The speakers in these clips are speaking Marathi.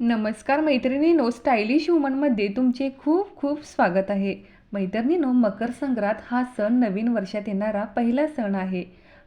नमस्कार मैत्रिणीनो स्टायलिश वुमनमध्ये तुमचे खूप खूप स्वागत आहे. मैत्रिणीनो मकर संक्रांत हा सण नवीन वर्षात येणारा पहिला सण आहे.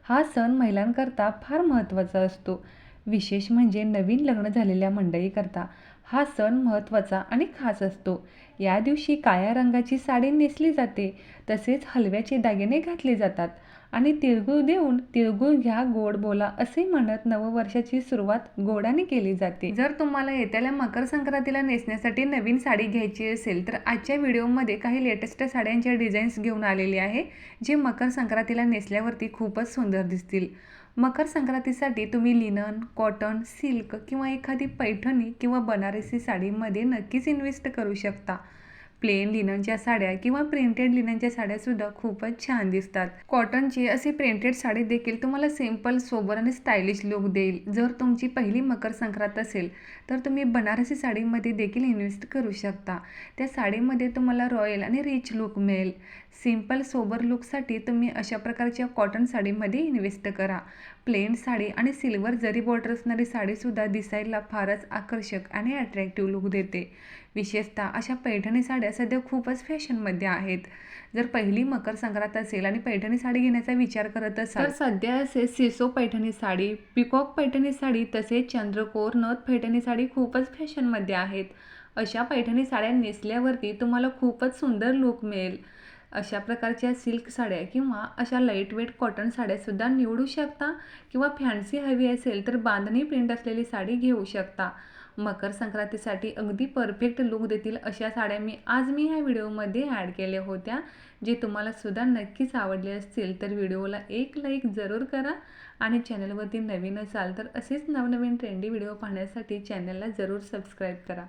हा सण महिलांकरता फार महत्त्वाचा असतो. विशेष म्हणजे नवीन लग्न झालेल्या मंडळीकरता. हा सण महत्त्वाचा आणि खास असतो. या दिवशी काळ्या रंगाची साडी नेसली जाते तसेच हलव्याचे दागिने घातले जातात आणि तिळगुळ देऊन तिळगुळ घ्या गोड बोला असे म्हणत नववर्षाची सुरुवात गोडाने केली जाते. जर तुम्हाला येत्याला मकर संक्रांतीला नेसण्यासाठी नवीन साडी घ्यायची असेल तर आजच्या व्हिडिओमध्ये काही लेटेस्ट साड्यांच्या डिझाईन्स घेऊन आलेले आहे जे मकर संक्रांतीला नेसल्यावरती खूपच सुंदर दिसतील. मकर संक्रांतीसाठी तुम्ही लिनन कॉटन सिल्क किंवा एखादी पैठणी किंवा बनार बनारसी साडीमध्ये नक्कीच इन्व्हेस्ट करू शकता. प्लेन लिननच्या साड्या किंवा प्रिंटेड लिननच्या साड्यासुद्धा खूपच छान दिसतात. कॉटनची अशी प्रिंटेड साडी देखील तुम्हाला सिंपल सोबर आणि स्टायलिश लुक देईल. जर तुमची पहिली मकर संक्रांत असेल तर तुम्ही बनारसी साडीमध्ये देखील इन्व्हेस्ट करू शकता. त्या साडीमध्ये तुम्हाला रॉयल आणि रिच लुक मिळेल. सिंपल सोबर लुकसाठी तुम्ही अशा प्रकारच्या कॉटन साडीमध्ये इन्व्हेस्ट करा. प्लेन साडी आणि सिल्वर जरी बॉर्डर असणारी साडीसुद्धा दिसायला फारच आकर्षक आणि अट्रॅक्टिव्ह लुक देते. विशेषतः अशा पैठणी साड्या सध्या खूपच फॅशनमध्ये आहेत. जर पहिली मकर संक्रांत असेल आणि पैठणी साडी घेण्याचा विचार करत असाल तर सध्या असे सिसो पैठणी साडी पिकॉक पैठणी साडी तसेच चंद्रकोर नथ पैठणी साडी खूपच फॅशनमध्ये आहेत. अशा पैठणी साड्या नेसल्यावरती तुम्हाला खूपच सुंदर लुक मिळेल. अशा प्रकारच्या सिल्क साड्या किंवा अशा लाईटवेट कॉटन साड्यासुद्धा निवडू शकता किंवा फॅन्सी हवी असेल तर बांधणी प्रिंट असलेली साडी घेऊ शकता. मकर संक्रांतीसाठी अगदी परफेक्ट लुक देतील अशा साड्या मी आज मी ह्या व्हिडिओमध्ये ॲड केल्या होत्या. जे तुम्हाला सुद्धा नक्कीच आवडले असतील तर व्हिडिओला एक लाईक जरूर करा आणि चॅनलवरती नवीन असाल तर असेच नवनवीन ट्रेंडी व्हिडिओ पाहण्यासाठी चॅनलला जरूर सबस्क्राईब करा.